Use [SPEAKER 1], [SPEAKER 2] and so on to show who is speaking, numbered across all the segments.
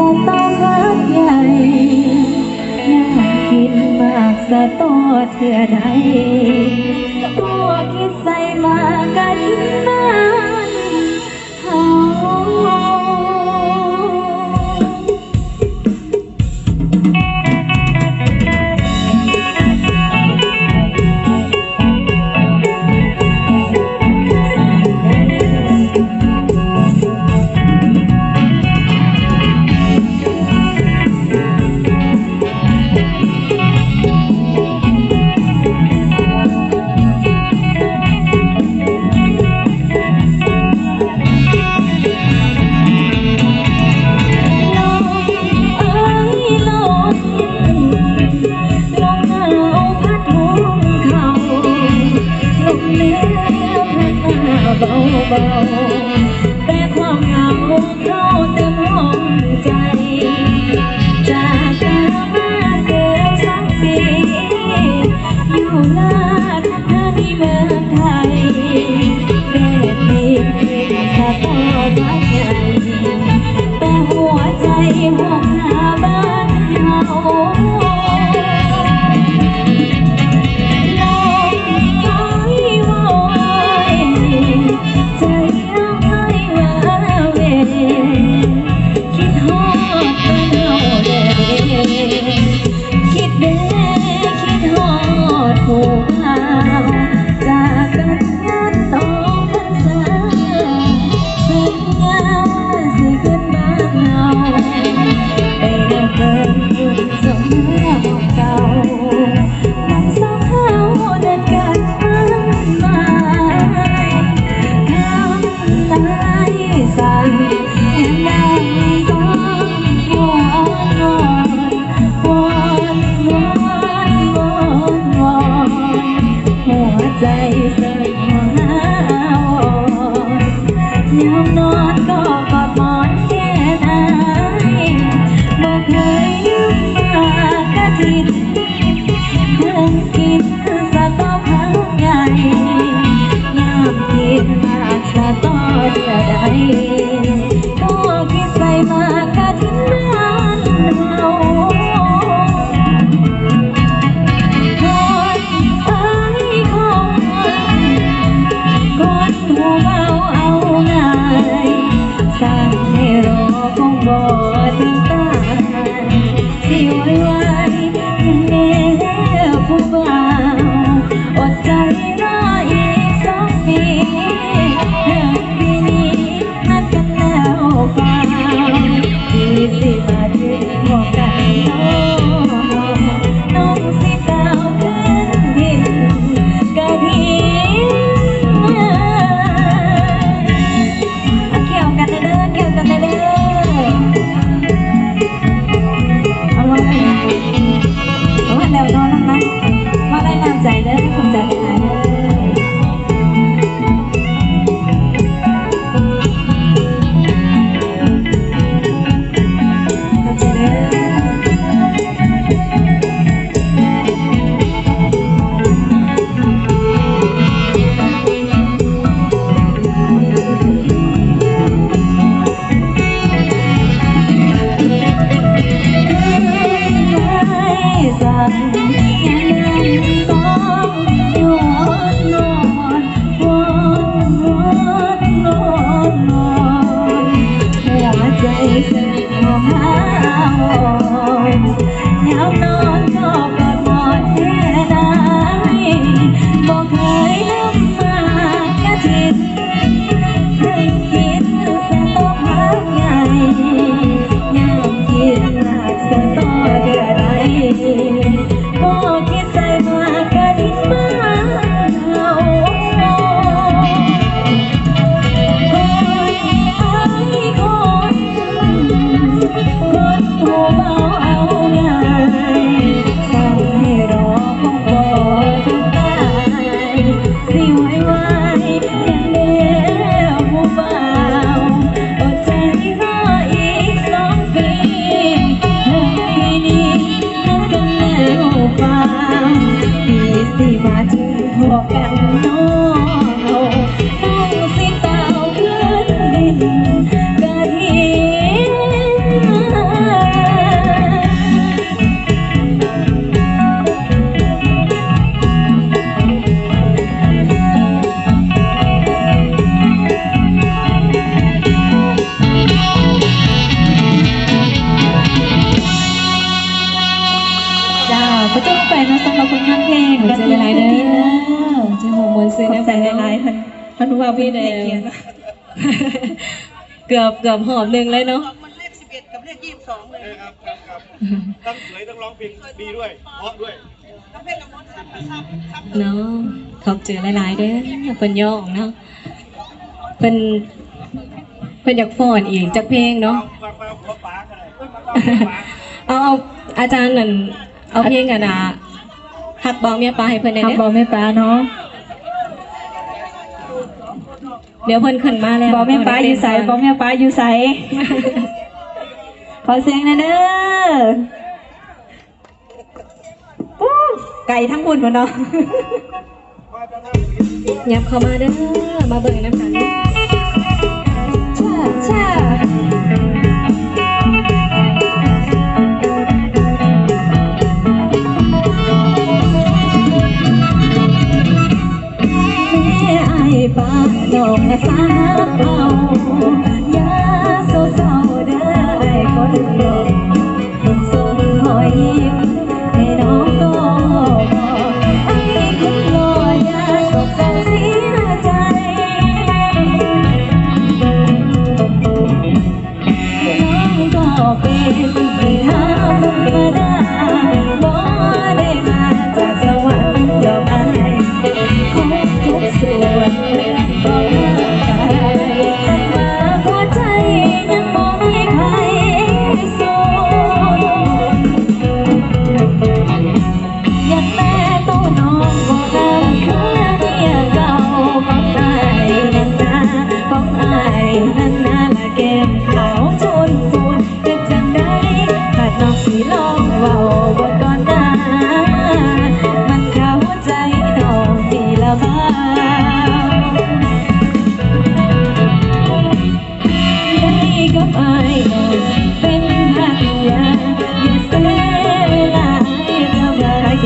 [SPEAKER 1] สะตอหักใหญ่อยากินมากสะตอเธอใดตัวคิดใส่มากันมา 我的。Okay. อบพี่แดงเกือบเกือบหอบหนึ่งเลยเนาะ
[SPEAKER 2] มันเลขสิบเอ็ดกับเลขยี่สิบสองเลย
[SPEAKER 3] ครับครับครับทั้งสวยทั้งร้องเพลงดีด้วยเพราะด้วย
[SPEAKER 2] แล้วเพลงละมดซับซับซับ
[SPEAKER 1] เนาะขอบเจอหลายๆเด้อเพิ่นย่องเนาะเพิ่นเพิ่นอยากฟ้อนอีกจักเพลงเนาะ
[SPEAKER 3] ฟังฟังขอป๋ากันเลยฟังฟัง
[SPEAKER 1] เอาเอาอาจารย์นั่นเอาเพลงกันนะหักบอกเมียปลาให้เพิ่นได้
[SPEAKER 4] ทับ
[SPEAKER 1] เด้
[SPEAKER 4] บอ
[SPEAKER 1] อ
[SPEAKER 4] แม่ป้าเนาะ
[SPEAKER 1] เดี๋ยวเพิ่นขึ้นมาแล้ว
[SPEAKER 4] บอแม่ป้าอยู่ใสบอแม่ป้าอยู่ใสขอเสียงหนะเด้ออู้ไก่ทั้งบุญหมดเนาะ
[SPEAKER 1] ยับเข้ามาเด้อมาเบิ่งน้ำกัน
[SPEAKER 4] ช่าช่า
[SPEAKER 1] งสาวเอายาเศร้าๆเด้อไอ้คนเดียวส่งรอยยิ้มให้น้องก็บอกไอ้คนรออย่าโศกเศร้าเสียใจ น้องก็เป็นธรรมดาบ่ได้มาจากสวรรค์ดอกไม้ครบทุกส่วน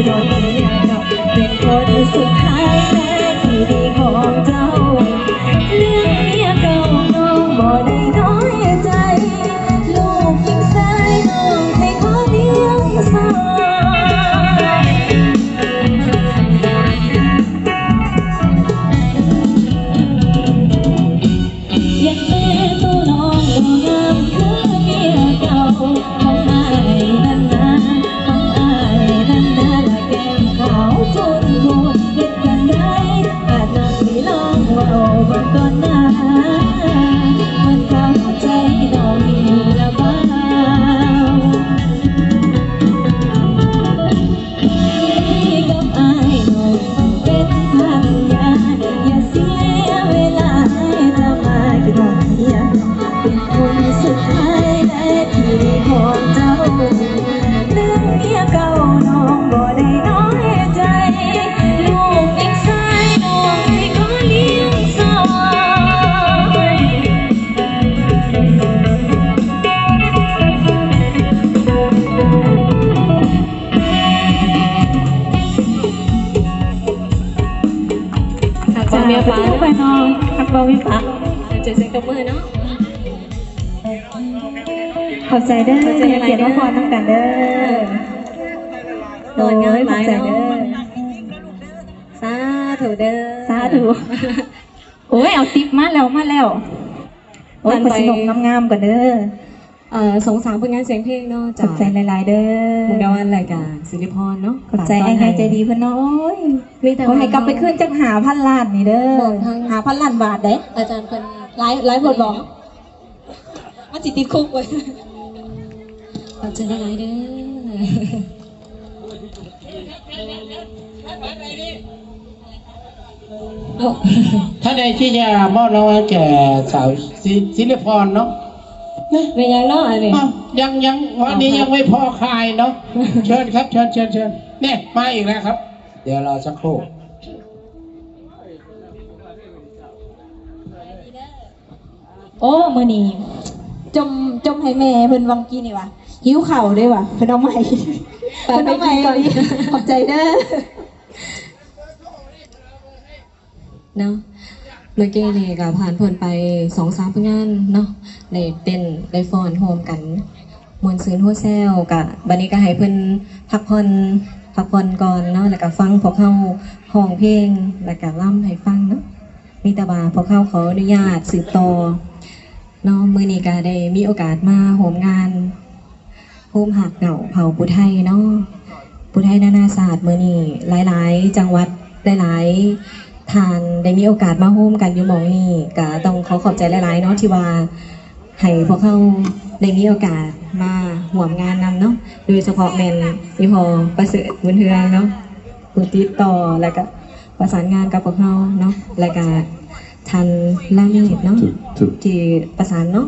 [SPEAKER 1] โดนเมียเนาะเป็นคนสุดท้าย บอแม่ป้าเจอเซ็งกับมือเนาะ
[SPEAKER 4] ขอบใจเด้ออย่าเกลียดน้องพรตั้งแต่เด้อ
[SPEAKER 1] โดนงานห
[SPEAKER 4] ขอ
[SPEAKER 1] ลา
[SPEAKER 4] บ
[SPEAKER 1] ย
[SPEAKER 4] ใจ
[SPEAKER 1] เนาะ
[SPEAKER 4] เด้อ
[SPEAKER 1] สาธุเด้อ
[SPEAKER 4] สาธุโอ้ยเอาติ๊บมาแล้วมาแล้วโอ้ยขอสนุกงามๆก่อนเด้อ
[SPEAKER 1] เอ่อสงสารผลงานเสียงเพลงเนาะ
[SPEAKER 4] ข
[SPEAKER 1] จา
[SPEAKER 4] อกบใจหลายๆเด้อ
[SPEAKER 1] มุกดาวันรายการสิริพรเนาะ
[SPEAKER 4] ขอบใจไอ้ไงใจดีเพื่อนเนาะโอ้ย
[SPEAKER 1] มีแต่
[SPEAKER 4] เขาให้กลับไปขึ้นจักหาพันล้านนี่เด้อ
[SPEAKER 1] บอกทาง
[SPEAKER 4] หาพันล้านบาทเด้
[SPEAKER 1] อาจารย์เพิ่น
[SPEAKER 4] ไลฟ์ไลฟ์บทบอกมันจิติดคุกไว้
[SPEAKER 1] ขอบใจหลายๆเด้อเอา
[SPEAKER 5] ท่านใดที่จะมอบรางวัลแก่สาวศิศิลปรเนาะ นะ
[SPEAKER 1] เป็นยังเนาะอันนี้
[SPEAKER 5] อ้าวยังยังวันนี้ยังไม่พอคายเนาะเชิญครับเชิญเชิญเชิญเนี่ยมาอีกแล้วครับ เดี๋ยวรอสักครู่
[SPEAKER 4] โอ้มือนี้จมจมให้แม่เพิ่นวังกี้นี่วะหิวเข่าวด้วยวะเพิ่นเอาใหม่
[SPEAKER 1] ไป
[SPEAKER 4] เพิ่นเอาใหม่
[SPEAKER 1] ไปกินก่อน
[SPEAKER 4] ขอบใจเด้อ
[SPEAKER 1] เนาะ เมื่อกี้นี่ก็ผ่านพ้นไปสองสามผลงานเนาะได้เต้นได้ฟ้อนโฮมกันมวนซื้นหัวแซวกะบัดนี้ก็ให้เพิ่อนพักผ่อนพักผ่อนก่อนเนาะแล้วก็ฟังพวกเฮาห้องเพลงแล้วก็ร่ำให้ฟังเนาะ
[SPEAKER 3] มีต่ว่าพวกเข้าขออนุญาตสืบต่อเนาะมื้อนี้ก็ได้มีโอกาสมาโหมงานโฮมหักเหงาเผาปุไทยเนาะปุไทยนานาศาสตร์มื้อนี้หลาย ๆ จังหวัดหลาย ๆ ทานได้มีโอกาสมาโฮมกันอยู่หมองนี้ก็ต้องขอขอบใจหลายๆเนาะที่ว่าให้พวกเขาได้มีโอกาสมาห่วมงานนำเนาะโดยเฉพาะแมนมีพอประเสริฐบุญเทืองเนาะผู้ติดต่อแล้วก็ประสานงานกับพวกเขาเนาะแล้วก็ทันล่ามีดเนาะ
[SPEAKER 6] ถูกถูก
[SPEAKER 3] ที่ประสานเนาะ